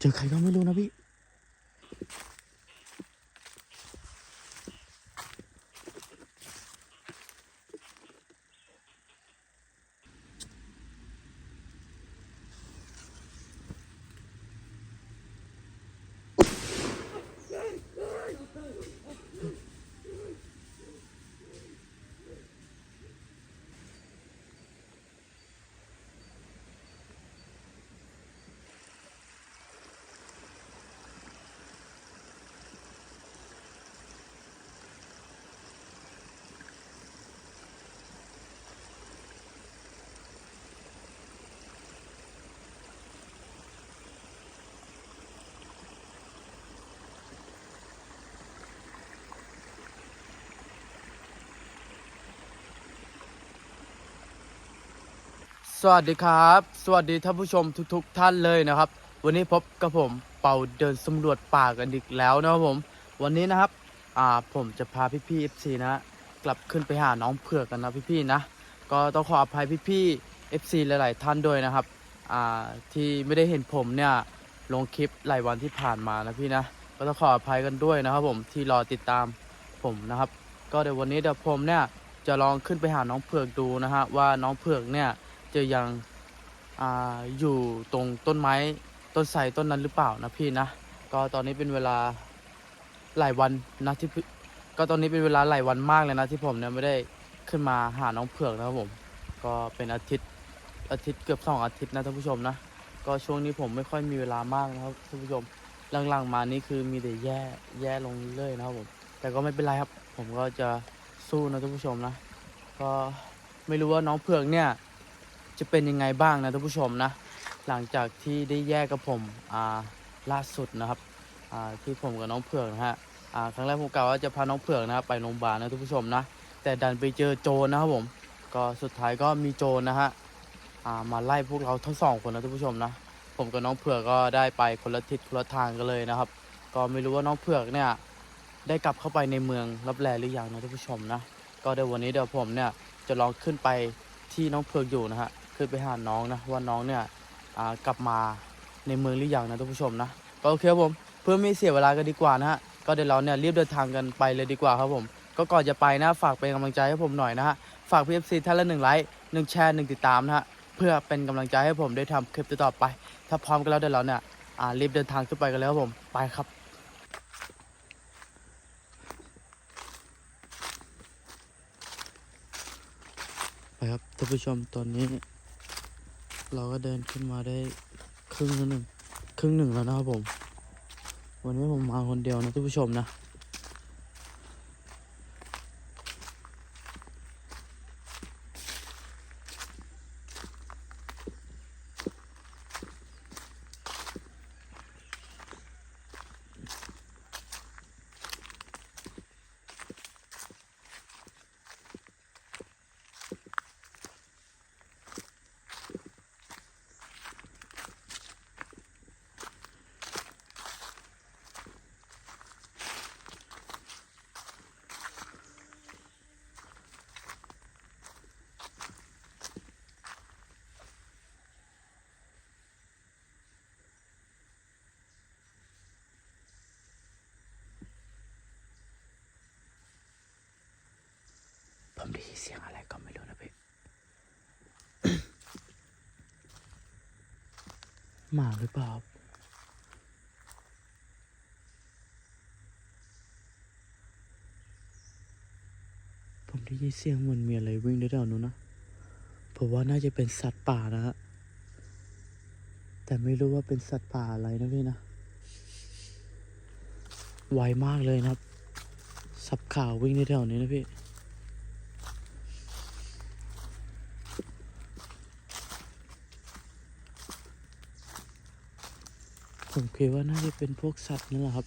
เจอใครก็ไม่รู้นะพี่ สวัสดีครับ สวัสดีท่านผู้ชมทุก ๆ ท่านเลยนะครับ วันนี้พบกับผมเป่าเดินสำรวจป่ากันอีกแล้วนะครับผม วันนี้นะครับอ่าผมจะพาพี่ๆ FC นะกลับขึ้นไปหาน้องเผือกกันนะพี่ๆนะก็ต้องขออภัยพี่ๆ FC หลาย ๆ ท่านด้วยนะครับอ่าที่ไม่ได้เห็นผมเนี่ยลงคลิปหลายวันที่ผ่านมานะพี่นะก็ต้องขออภัยกันด้วยนะครับผมที่รอติดตามผมนะครับ ก็เดี๋ยววันนี้เดี๋ยวผมเนี่ยจะลองขึ้นไปหาน้องเผือกดูนะฮะว่าน้องเผือกเนี่ย จะยังอ่าอยู่ตรงต้นไม้ต้นไทรต้นนั้นหรือเปล่านะพี่นะ ก็ตอนนี้เป็นเวลาหลายวันนะที่ก็ตอนนี้เป็นเวลาหลายวันมากเลยนะที่ผมเนี่ยไม่ได้ขึ้นมาหาน้องเผือกนะครับผม ก็เป็นอาทิตย์อาทิตย์เกือบสองอาทิตย์นะท่านผู้ชมนะ ก็ช่วงนี้ผมไม่ค่อยมีเวลามากนะครับท่านผู้ชมหลังๆมานี่คือมีแต่แย่แย่ลงเรื่อยนะครับผม แต่ก็ไม่เป็นไรครับ ผมก็จะสู้นะท่านผู้ชมนะ ก็ไม่รู้ว่าน้องเผือกเนี่ย จะเป็นยังไงบ้างนะท่านผู้ชมนะ หลังจากที่ได้แยกกับผมอ่าล่าสุดนะครับอ่าที่ผมกับน้องเผือกนะฮะอ่าครั้งแรกผมกล่าวว่าจะพาน้องเผือกนะครับไปโรงพยาบาลนะท่านผู้ชมนะ แต่ดันไปเจอโจรนะครับผมก็สุดท้ายก็มีโจรนะฮะอ่ามาไล่พวกเราทั้งสองคนนะท่านผู้ชมนะผมกับน้องเผือกก็ได้ไปคนละทิศคนละทางกันเลยนะครับ ก็ไม่รู้ว่าน้องเผือกเนี่ยได้กลับเข้าไปในเมืองรับแลหรือยังนะท่านผู้ชมนะ ก็เดี๋ยววันนี้เดี๋ยวผมเนี่ยจะลองขึ้นไปที่น้องเผือกอยู่นะฮะ ขึ้นไปหาน้องนะว่าน้องเนี่ยอ่ากลับมาในเมืองหรือยังนะท่านผู้ชมนะก็โอเคครับผมเพื่อไม่เสียเวลากันดีกว่านะฮะก็เดี๋ยวเราเนี่ยรีบเดินทางกันไปเลยดีกว่าครับผมก็ก่อนจะไปนะฝากเป็นกำลังใจให้ผมหน่อยนะฮะฝากพีเอฟซีท่านละหนึ่งไลค์หนึ่งแชร์หนึ่งติดตามนะฮะเพื่อเป็นกำลังใจให้ผมได้ทำคลิปต่อไป ถ้าพร้อมกันแล้วเดี๋ยวเราเนี่ยอ่ารีบเดินทางขึ้นไปกันแล้วครับผมไปครับไปครับท่านผู้ชมตอนนี้ เราก็เดินขึ้นมาได้ครึ่งหนึ่งครึ่งหนึ่งแล้วนะครับผม วันนี้ผมมาคนเดียวนะท่านผู้ชมนะ ผมได้ยินเสียงอะไรก็ไม่รู้นะพี่หมาหรือเปล่าผมได้ยินเสียงเหมือนมีอะไรวิ่งได้แถวนู้นนะผมว่าน่าจะเป็นสัตว์ป่านะฮะแต่ไม่รู้ว่าเป็นสัตว์ป่าอะไรนะพี่นะ ไวมากเลยนะครับ สับข่าววิ่งแถวนี้นะพี่ ผมคิดว่าน่าจะเป็นพวกสัตว์นั่นแหละครับ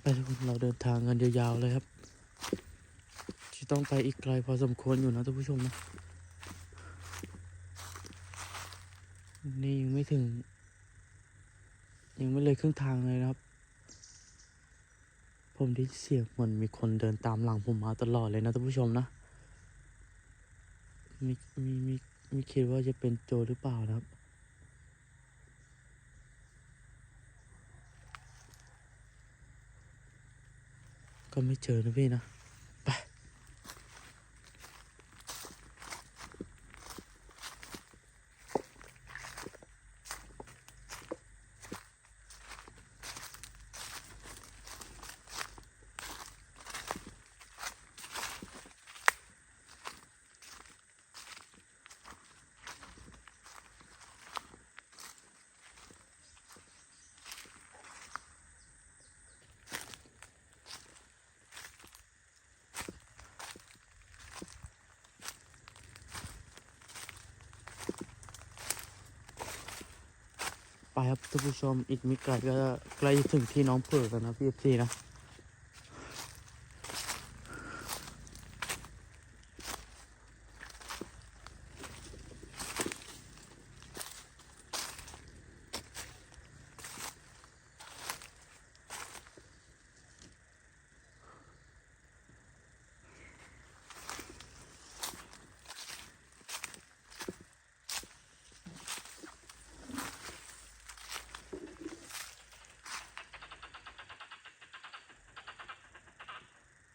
ไปทุกคนเราเดินทางกันยาวๆเลยครับ ต้องไปอีกไกลพอสมควรอยู่นะท่านผู้ชมนะ นี่ยังไม่ถึง ยังไม่เลยครึ่งทางเลยนะครับ ผมได้เสียงเหมือนมีคนเดินตามหลังผมมาตลอดเลยนะท่านผู้ชมนะมีมีมีมีคิดว่าจะเป็นโจรหรือเปล่านะครับก็ไม่เจอนะพี่นะ ครับท่านผู้ชมอีกไม่ไกลก็ใกล้ถึงที่น้องเผือกแล้วนะพี่เอฟซีนะ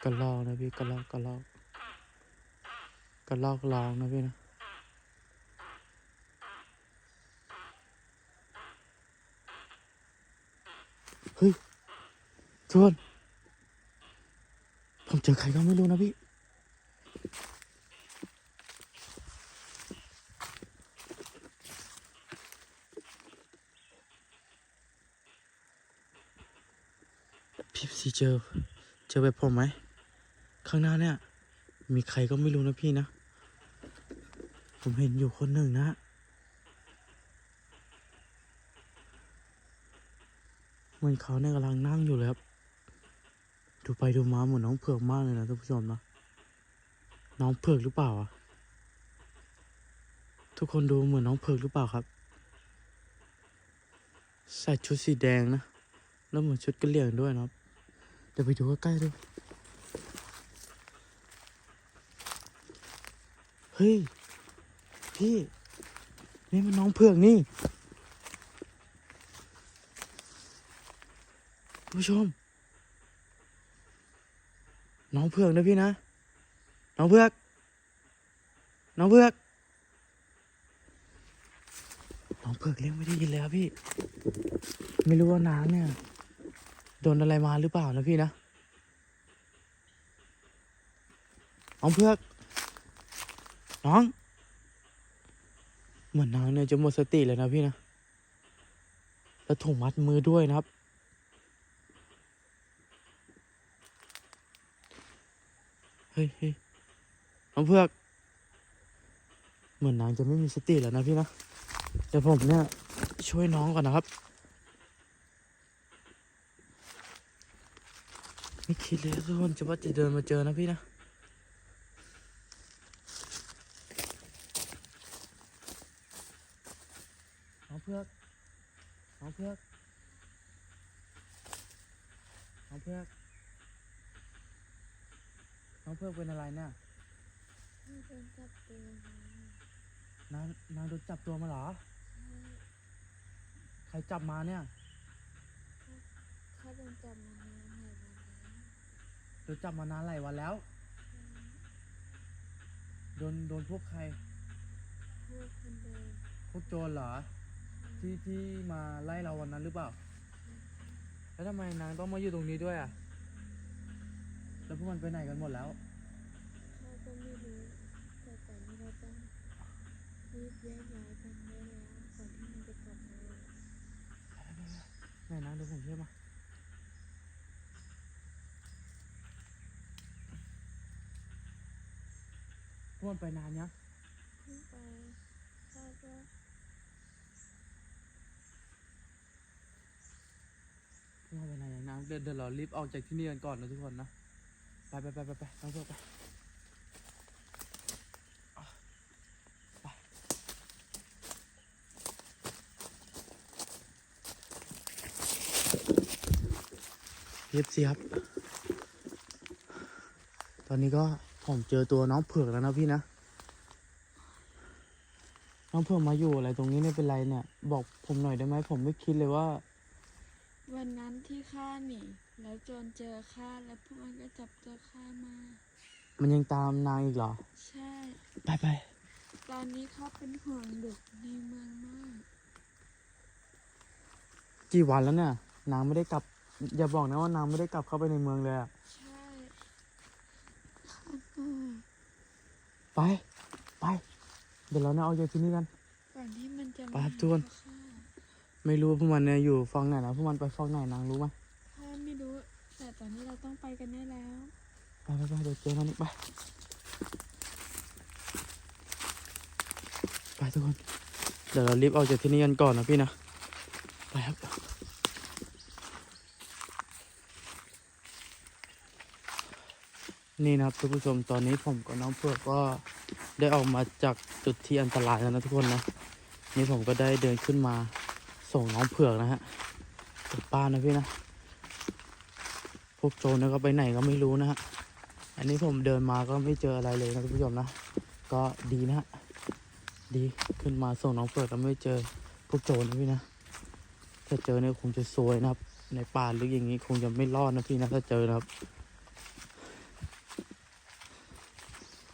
ระลอกนะพี่กระลอกกระลอกกระลอกร้องนะพี่นะเฮ้ยทุกคนผมเจอใครก็ไม่รู้นะพี่พี่ซีเจอ เจอแบบผมไหม ข้างหน้าเนี่ย มีใครก็ไม่รู้นะพี่นะ ผมเห็นอยู่คนหนึ่งนะ เหมือนเขาเนี่ยกำลังนั่งอยู่เลยครับ ดูไปดูมาเหมือนน้องเผือกมากเลยนะท่านผู้ชมนะ น้องเผือกหรือเปล่าอะทุกคนดูเหมือนน้องเผือกหรือเปล่าครับ ใส่ชุดสีแดงนะ แล้วเหมือนชุดกระเหลี่ยงด้วยนะครับ เดี๋ยวไปดูใกล้ๆดู เฮ้ย พี่ นี่มันน้องเผือกนี่ผู้ชม น้องเผือกนะพี่นะ น้องเผือก น้องเผือก น้องเผือกเรียกไม่ได้ยินเลยครับพี่ ไม่รู้ว่านางเนี่ยโดนอะไรมาหรือเปล่านะพี่นะ น้องเผือก น้อง เหมือนนางเนี่ยจะหมดสติเลยนะพี่นะ แล้วถุงมัดมือด้วยนะครับ เฮ้ยเฮ้ยน้องเผือก เหมือนนางจะไม่มีสติแล้วนะพี่นะเดี๋ยวผมเนี่ยช่วยน้องก่อนนะครับ ไม่คิดเลยทุกคนจะว่าจะเดินมาเจอนะพี่นะ น้องเพือก น้องเพือก น้องเพือก น้องเพือเป็นอะไรเนี่ยไม่เป็นจับตัวนางนางโดนจับตัวมาเหรอ ใครจับมาเนี่ยเขาโดนจับมานานหลายวันแล้วโดนจับมานานหลายวันแล้ว โดนโดนพวกใคร พวกคนเดินพวกโจรเหรอ ที่ที่มาไล่เราวันนั้นหรือเปล่า แล้วทำไมนางต้องมาอยู่ตรงนี้ด้วยอะ แล้วพวกมันไปไหนกันหมดแล้ว เขาก็ไม่รู้แต่ตอนนี้เราต้อง รีบแยกย้ายกันได้แล้วก่อนที่มันจะกลับมาไหนนางเดี๋ยวผมช่วยมาพวกมันไปนานยังเพิ่งไปคาดว่าพวกมันไปนานยังนางเดี๋ยวเดี๋ยวเรารีบออกจากที่นี่กันก่อนนะทุกคนนะ ไปไปไปไปไปน้องเพื่อนไป เอฟซีครับ ตอนนี้ก็ผมเจอตัวน้องเผือกแล้วนะพี่นะ น้องเผือกมาอยู่อะไรตรงนี้ไม่เป็นไรเนี่ย บอกผมหน่อยได้ไหมผมไม่คิดเลยว่า วันนั้นที่ข้าหนีแล้วโจรเจอข้าแล้วพวกมันก็จับตัวข้ามา มันยังตามนางอีกเหรอ ใช่ ไปไปตอนนี้ข้าเป็นห่วงเด็กในเมืองมาก กี่วันแล้วเนี่ยนางไม่ได้กลับ อย่าบอกนะว่านางไม่ได้กลับเข้าไปในเมืองเลยอะใช่ข้าเหนื่อยไป ไป เดี๋ยวเราเนี่ยเอาจากที่นี่กัน ก่อนที่มันจะไปมาครับทุกคนข้าไม่รู้พวกมันเนี่ยอยู่ฝั่งไหนนะพวกมันไปฝั่งไหนนางรู้ไหมข้าไม่รู้ แต่ตอนนี้เราต้องไปกันได้แล้ว ไปไปไปเดี๋ยวเจอกันอีกไปไปทุกคน เดี๋ยวเรารีบออกจากที่นี่กันก่อนนะพี่นะไปครับ นี่นะครับทุกผู้ชมตอนนี้ผมกับน้องเผือกก็ได้ออกมาจากจุดที่อันตรายแล้วนะทุกคนนะนี่ผมก็ได้เดินขึ้นมาส่งน้องเผือกนะฮะกลับบ้านนะพี่นะ พวกโจรนี่ยก็ไปไหนก็ไม่รู้นะฮะ อันนี้ผมเดินมาก็ไม่เจออะไรเลยนะทุกผู้ชมนะ ก็ดีนะฮะ ดีขึ้นมาส่งน้องเผือกแล้วไม่เจอพวกโจรนะพี่นะ ถ้าเจอเนี่ยคงจะซวยนะครับ ในป่าลึกอย่างนี้คงจะไม่รอดนะพี่นะถ้าเจอนะครับ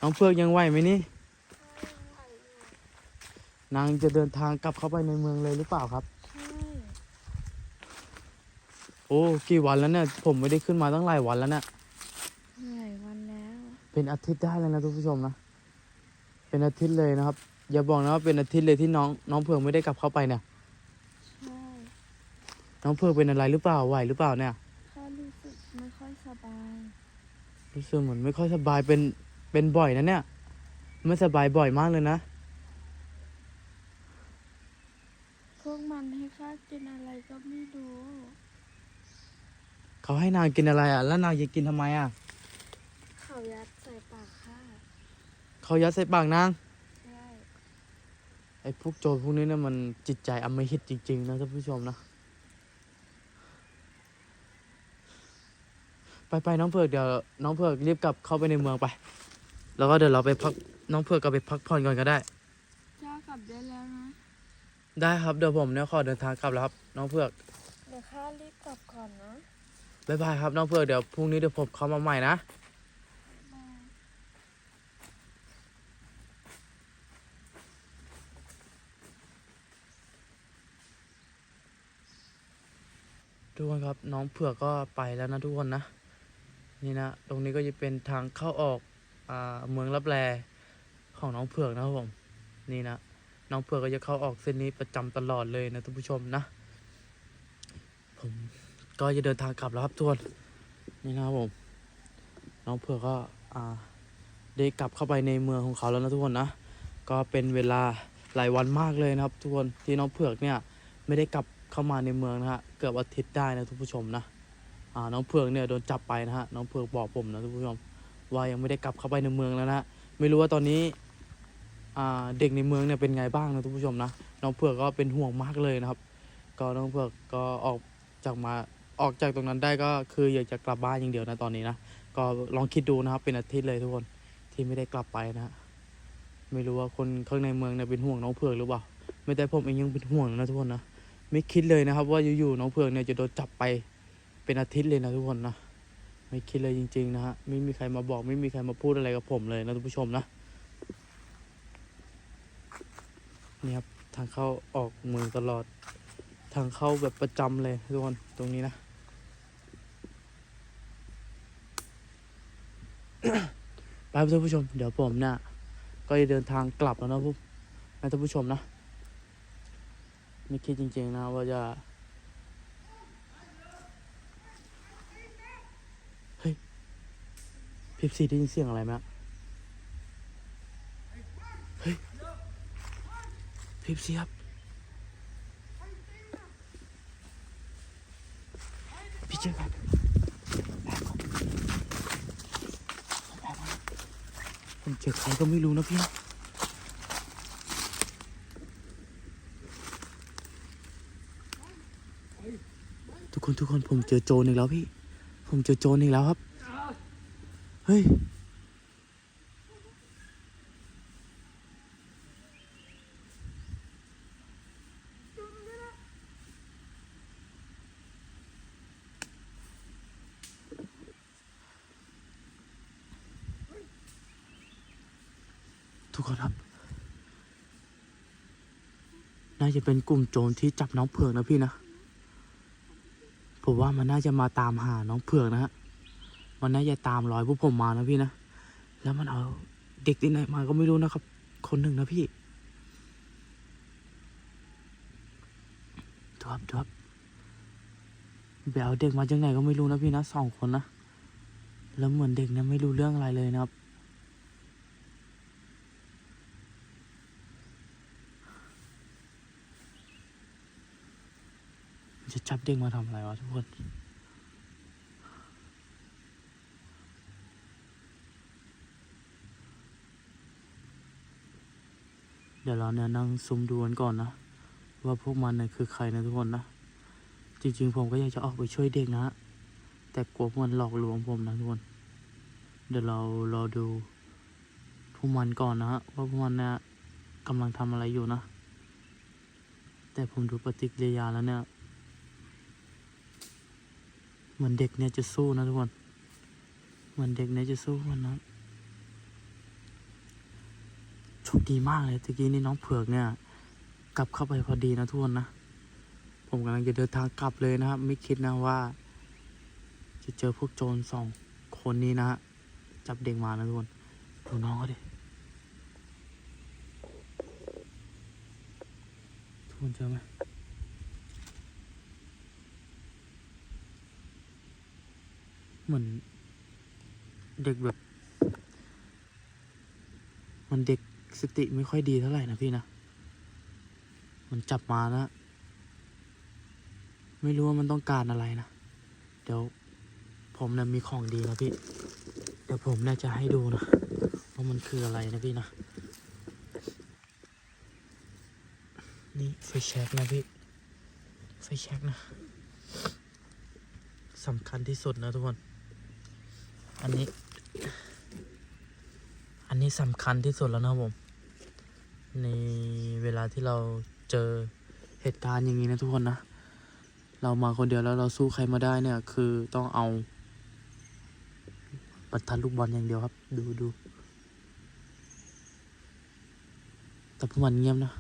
น้องเผือกยังไหวไหมนี่ นางจะเดินทางกลับเข้าไปในเมืองเลยหรือเปล่าครับใช่โอ้กี่วันแล้วเนี่ยผมไม่ได้ขึ้นมาตั้งหลายวันแล้วเนี่ยหลายวันแล้ว เป็นอาทิตย์ได้แล้วนะทุกผู้ชมนะ เป็นอาทิตย์เลยนะครับ อย่าบอกนะว่าเป็นอาทิตย์เลยที่น้อง น้องเผือกไม่ได้กลับเข้าไปเนี่ยใช่น้องเผือกเป็นอะไรหรือเปล่าไหวหรือเปล่าเนี่ยข้ารู้สึกไม่ค่อยสบาย รู้สึกเหมือนไม่ค่อยสบายเป็น เป็นบ่อยนะเนี่ย ไม่สบายบ่อยมากเลยนะ พวกมันให้ข้ากินอะไรก็ไม่รู้เขาให้นางกินอะไรอะ แล้วนางจะกินทำไมอะ เขายัดใส่ปากข้าเขายัดใส่ปากนาง ใช่ไอ้พวกโจรพวกนี้เนี่ยมันจิตใจอำมหิตจริงๆนะท่านผู้ชมนะ ไปไปน้องเผือกเดี๋ยวน้องเผือกรีบกลับเข้าไปในเมืองไป แล้วก็เดี๋ยวเราไปพักน้องเผือกก็ไปพักผ่อนก่อนก็ได้เจ้ากลับได้แล้วนะ ได้ครับเดี๋ยวผมเนี่ยขอเดินทางกลับแล้วครับ น้องเผือกเดี๋ยวข้ารีบกลับก่อนนะ บ๊ายบายครับน้องเผือกเดี๋ยวพรุ่งนี้เดี๋ยวผมเข้ามาใหม่นะบายทุกคนครับน้องเผือกก็ไปแล้วนะทุกคนนะ นี่นะ ตรงนี้ก็จะเป็นทางเข้าออกอ่า เมืองรับแลของน้องเผือกนะครับผม นี่นะน้องเผือกก็จะเข้าออกเส้นนี้ประจำตลอดเลยนะท่านผู้ชมนะ ผมก็จะเดินทางกลับแล้วครับทุกคนนี่นะครับผม น้องเผือกก็อ่าได้กลับเข้าไปในเมืองของเขาแล้วนะทุกคนนะก็เป็นเวลาหลายวันมากเลยนะครับ ทุกคนที่น้องเผือกเนี่ยไม่ได้กลับเข้ามาในเมืองนะฮะเกือบอาทิตย์ได้นะทุกผู้ชมนะอ่าน้องเผือกเนี่ยโดนจับไปนะฮะน้องเผือกบอกผมนะทุกผู้ชม ว่ายังไม่ได้กลับเข้าไปในเมืองแล้วนะไม่รู้ว่าตอนนี้เด็กในเมืองเนี่ยเป็นไงบ้างนะทุกผู้ชมนะน้องเผือกก็เป็นห่วงมากเลยนะครับ ก็น้องเผือกก็ออกจากมาออกจากตรงนั้นได้ก็คืออยากจะกลับบ้านอย่างเดียวนะตอนนี้นะก็ลองคิดดูนะครับเป็นอาทิตย์เลยทุกคนที่ไม่ได้กลับไปนะฮะไม่รู้ว่าคนข้างในเมืองเนี่ยเป็นห่วงน้องเผือกหรือเปล่าไม่แต่ผมเองยังเป็นห่วงนะทุกคนนะไม่คิดเลยนะครับ ว่าอยู่ๆน้องเผือกเนี่ยจะโดนจับไปเป็นอาทิตย์เลยนะทุกคนนะ ไม่คิดเลยจริง ๆ นะฮะ ไม่มีใครมาบอกไม่มีใครมาพูดอะไรกับผมเลยนะทุกผู้ชมนะนี่ครับทางเข้าออกเมืองตลอด ทางเข้าแบบประจำเลยทุกคนตรงนี้นะไปท่านผู้ชม เดี๋ยวผมเนี่ยก็จะเดินทางกลับแล้วนะพวกนะท่านผู้ชมนะ ไม่คิดจริง ๆ นะว่าจะ เฮ้ย พิบซีได้ยินเสียงอะไรไหมเฮ้ยพิบซีครับ พี่เจอกับผมเจอใครก็ไม่รู้นะพี่ทุกคนทุกคนผมเจอโจรอีกแล้วพี่ ผมเจอโจรอีกแล้วครับ เฮ้ย ทุกคนครับ น่าจะเป็นกลุ่มโจรที่จับน้องเผือกนะพี่นะ ผมว่ามันน่าจะมาตามหาน้องเผือกนะฮะ มันน่าจะตามรอยพวกผมมานะพี่นะ แล้วมันเอาเด็กที่ไหนมาก็ไม่รู้นะครับ คนหนึ่งนะพี่ดูครับดูครับไปเอาเด็กมาจากไหนก็ไม่รู้นะพี่นะสองคนนะแล้วเหมือนเด็กเนี่ยไม่รู้เรื่องอะไรเลยนะครับจะจับเด็กมาทำอะไรวะทุกคน เดี๋ยวเราเนี่ยนั่งซุ่มดูกันก่อนนะ ว่าพวกมันเนี่ยคือใครนะทุกคนนะ จริงๆผมก็อยากจะออกไปช่วยเด็กนะ แต่กลัวพวกมันหลอกลวงผมนะทุกคน เดี๋ยวเรารอดูพวกมันก่อนนะฮะว่าพวกมันเนี่ยกำลังทำอะไรอยู่นะ แต่ผมดูปฏิกิริยาแล้วเนี่ยเหมือนเด็กเนี่ยจะสู้นะทุกคนเหมือนเด็กเนี่ยจะสู้มันนะโช คดีมากเลยตะกี้นี่น้องเผือกเนี่ย กลับเข้าไปพอดีนะทุกคนนะ ผมกำลังจะเดินทางกลับเลยนะครับ ไม่คิดนะว่า จะเจอพวกโจรสองคนนี้นะฮะจับเด็กมานะทุกคนดูน้องเขาดิทุกคนเจอไหมเหมือนเด็กแบบมันเด็ก สติไม่ค่อยดีเท่าไหร่นะพี่นะ มันจับมานะไม่รู้ว่ามันต้องการอะไรนะ เดี๋ยวผมนะมีของดีนะพี่ เดี๋ยวผมน่าจะให้ดูนะว่ามันคืออะไรนะพี่นะ นี่ไฟแช็กนะพี่ ไฟแช็กนะสำคัญที่สุดนะทุกคน อันนี้ อันนี้สำคัญที่สุดแล้วนะผม ในเวลาที่เราเจอเหตุการณ์อย่างนี้นะทุกคนนะ เรามาคนเดียวแล้วเราสู้ใครมาได้เนี่ย คือต้องเอาประทัดลูกบอลอย่างเดียวครับ ดูดูแต่พวกมันเงียบนะ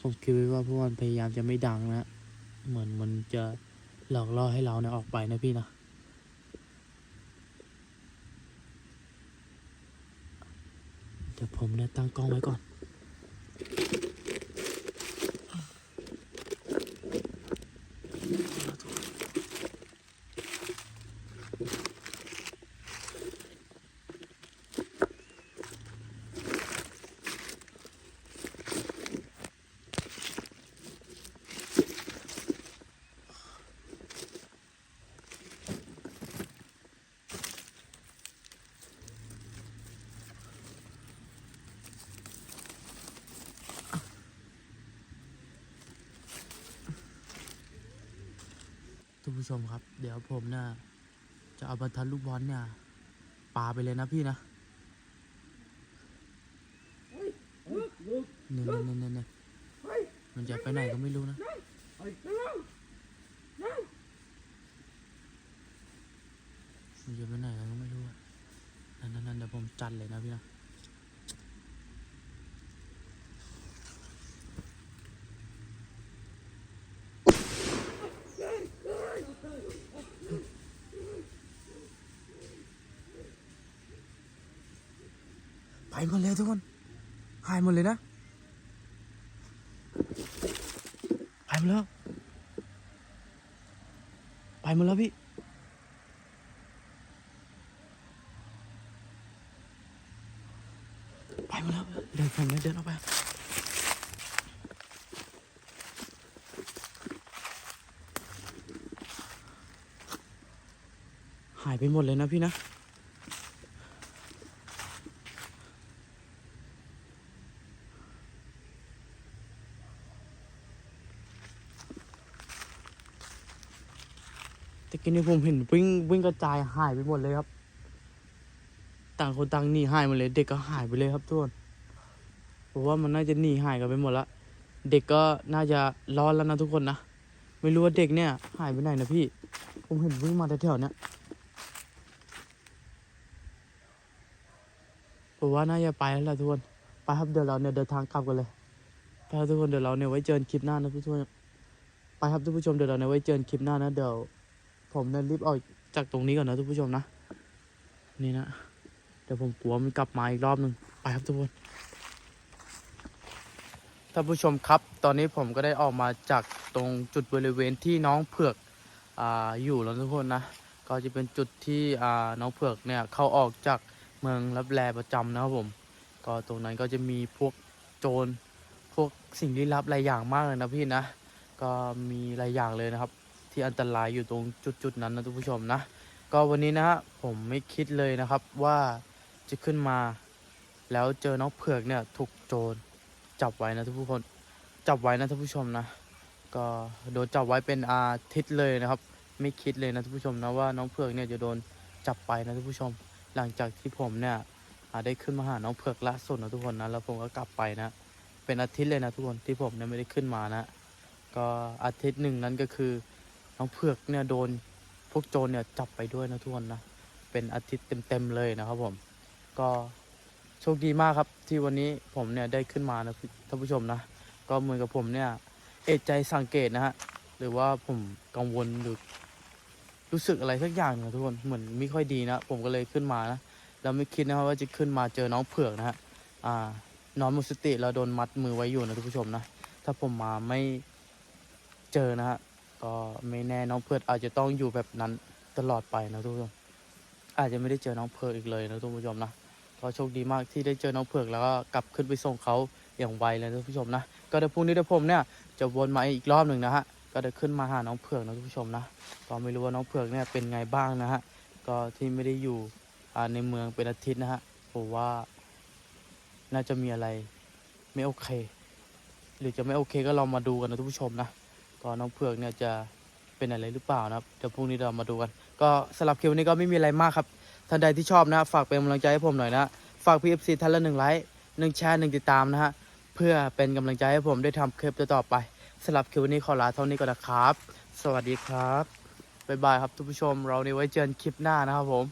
ผมคิดไว้ว่าพวกมันพยายามจะไม่ดังนะเหมือนมันจะหลอกล่อให้เราเนี่ยออกไปนะพี่นะเดี๋ยวผมเนี่ยตั้งกล้องไว้ก่อน ผู้ชมครับ เดี๋ยวผมเนี่ยจะเอาบรรทัดลูกบอลเนี่ยปาไปเลยนะพี่นะเนี่ยเนี่ยเนี่ยเนี่ยมันจะไปไหนก็ไม่รู้นะมันจะไปไหนก็ไม่รู้อะนั่นนั่นนั่นเดี๋ยวผมจัดเลยนะพี่นะ ไปหมดเลยทุกคน หายหมดเลยนะไปหมดแล้ว ไปหมดแล้วพี่ ไปหมดแล้ว เดินผมเนี่ยเดินออกไปหายไปหมดเลยนะพี่นะ ต่กี้นี้ผมเห็นวิ่งวิ่งกระจายหายไปหมดเลยครับ ต่างคนต่างหนีหายหมดเลย เด็กก็หายไปเลยครับทุกคนผมว่ามันน่าจะหนีหายกันไปหมดละเด็กก็น่าจะร้อนแล้วนะทุกคนนะไม่รู้ว่าเด็กเนี่ย หายไปไหนนะพี่ ผมเห็นวิ่งมาแถวๆเนี้ยผมว่าน่าจะไปแล้วแหละทุกคนไปครับเดี๋ยวเราเนี่ยเดินทางกลับกันเลยไปครับทุกคนเดี๋ยวเราเนี่ยไว้เจอกันคลิปหน้านะทุกคนไปครับทุกผู้ชมเดี๋ยวเราเนี่ยไว้เจอกันคลิปหน้านะเดี๋ยว ผมเนี่ยรีบออกจากตรงนี้ก่อนนะทุกผู้ชมนะ นี่นะเดี๋ยวผมกลัวมันกลับมาอีกรอบหนึ่งไปครับทุกคนท่านผู้ชมครับ ตอนนี้ผมก็ได้ออกมาจากตรงจุดบริเวณที่น้องเผือกอ่าอยู่แล้วทุกคนนะก็จะเป็นจุดที่อ่าน้องเผือกเนี่ยเข้าออกจากเมืองรับแลประจำนะครับผม ก็ตรงนั้นก็จะมีพวกโจรพวกสิ่งลี้ลับหลายอย่างมากเลยนะพี่นะ ก็มีหลายอย่างเลยนะครับ ที่อันตรายอยู่ตรงจุดๆนั้นนะทุกผู้ชมนะ ก็วันนี้นะฮะผมไม่คิดเลยนะครับว่าจะขึ้นมา แล้วเจอน้องเผือกเนี่ยถูกโจรจับไว้นะทุกผู้คนจับไว้นะท่านผู้ชมนะ ก็โดนจับไว้เป็นอาทิตย์เลยนะครับ ไม่คิดเลยนะท่านผู้ชมนะว่าน้องเผือกเนี่ยจะโดนจับไปนะท่านผู้ชม หลังจากที่ผมเนี่ยอ่าได้ขึ้นมาหาน้องเผือกล่าสุดนะทุกคนนะแล้วผมก็กลับไปนะ เป็นอาทิตย์เลยนะทุกคนที่ผมเนี่ยไม่ได้ขึ้นมานะ ก็อาทิตย์หนึ่งนั้นก็คือ น้องเผือกเนี่ยโดนพวกโจรเนี่ยจับไปด้วยนะทุกคนนะ เป็นอาทิตย์เต็มๆเลยนะครับผม ก็โชคดีมากครับที่วันนี้ผมเนี่ยได้ขึ้นมานะท่านผู้ชมนะ ก็เหมือนกับผมเนี่ยเอะใจสังเกตนะฮะ หรือว่าผมกังวลหรือรู้สึกอะไรสักอย่างหนึงนะทุกคนเหมือนไม่ค่อยดีนะ ผมก็เลยขึ้นมานะแล้วไม่คิดนะครับว่าจะขึ้นมาเจอน้องเผือกนะฮะอ่านอนหมดสติแล้วโดนมัดมือไว้อยู่นะท่านผู้ชมนะ ถ้าผมมาไม่เจอนะฮะ ก็ไม่แน่น้องเพิร์ดอาจจะต้องอยู่แบบนั้นตลอดไปนะทุกผู้ชมอาจจะไม่ได้เจอน้องเพิร์ดอีกเลยนะทุกผู้ชมนะก็โชคดีมากที่ได้เจอน้องเผือกแล้วก็กลับขึ้นไปส่งเขาอย่างไวเลยนะทุกผู้ชมนะก็เดี๋ยวพรุ่งนี้เดี๋ยวผมเนี่ยจะวนมาอีกรอบหนึ่งนะฮะก็เดี๋ยวขึ้นมาหาน้องเผือกนะทุกผู้ชมนะก็ไม่รู้ว่าน้องเผือกเนี่ยเป็นไงบ้างนะฮะก็ที่ไม่ได้อยู่ในเมืองเป็นอาทิตย์นะฮะผมว่าน่าจะมีอะไรไม่โอเค หรือจะไม่โอเคก็ลองมาดูกันนะทุกผู้ชมนะ ก็น้องเผือกเนี่ยจะเป็นอะไรหรือเปล่านะครับเดี๋ยวพรุ่งนี้เรามาดูกัน ก็สำหรับคลิปวันนี้ก็ไม่มีอะไรมากครับท่านใดที่ชอบนะฝากเป็นกำลังใจให้ผมหน่อยนะฝากพีเอฟซีท่านละหนึ่งไลค์หนึ่งแชร์หนึ่งติดตามนะฮะเพื่อเป็นกำลังใจให้ผมได้ทำคลิปต่อไปสำหรับคลิปวันนี้ขอลาเท่านี้ก่อนนะครับ สวัสดีครับบ๊ายบายครับทุกผู้ชมเราในไว้เจอกันคลิปหน้านะครับผม